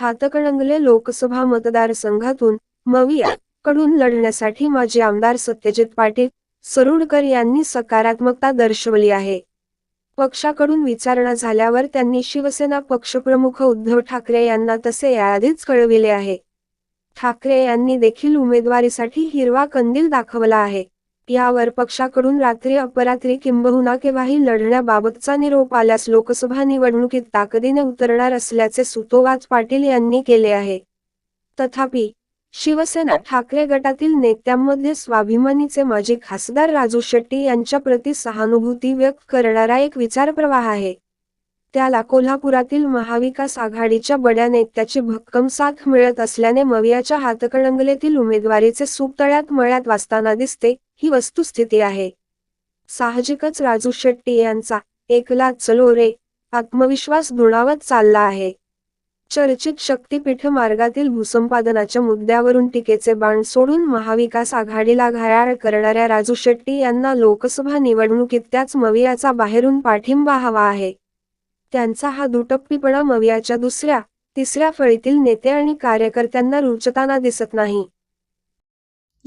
हातकणंगले लोकसभा मतदारसंघातून मविया कडून लढण्यासाठी माजी आमदार सत्यजित पाटील सरुडकर यांनी सकारात्मकता दर्शवली आहे. पक्षाकडून विचारणा झाल्यावर त्यांनी शिवसेना पक्षप्रमुख उद्धव ठाकरे यांना तसे याआधीच कळविले आहे. ठाकरे यांनी देखील उमेदवारीसाठी हिरवा कंदील दाखवला आहे. यावर पक्षाकडून रात्री अपरात्री किंबहुना केव्हाही लढण्याबाबतचा निरोप आल्यास लोकसभा निवडणुकीत ताकदीने उतरणार असल्याचे सुतोवाच पाटील यांनी केले आहे. तथापि शिवसेना ठाकरे गटातील नेत्यांमध्ये स्वाभिमानीचे माजी खासदार राजू शेट्टी यांच्या प्रती सहानुभूती व्यक्त करणारा एक विचार प्रवाह आहे. त्याला कोल्हापुरातील महाविकास आघाडीच्या बड्या नेत्याची भक्कम साथ मिळत असल्याने मवियाच्या हातकणंगलेतील उमेदवारीचे सूप तळ्यात मळ्यात वाचताना दिसते ही वस्तुस्थिती आहे. साहजिकच राजू शेट्टी यांचा एकला चलो रे आत्मविश्वास दुणावत चालला आहे. चर्चित शक्तीपीठ मार्गातील भूसंपादनाच्या मुद्द्यावरून टीकेचे बाण सोडून महाविकास आघाडीला घायाळ करणाऱ्या राजू शेट्टी यांना लोकसभा निवडणुकीत त्याच मवियाचा बाहेरून पाठिंबा हवा आहे. त्यांचा हा दुटप्पीपणा मवियाच्या दुसऱ्या तिसऱ्या फळीतील नेते आणि कार्यकर्त्यांना रुचताना दिसत नाही.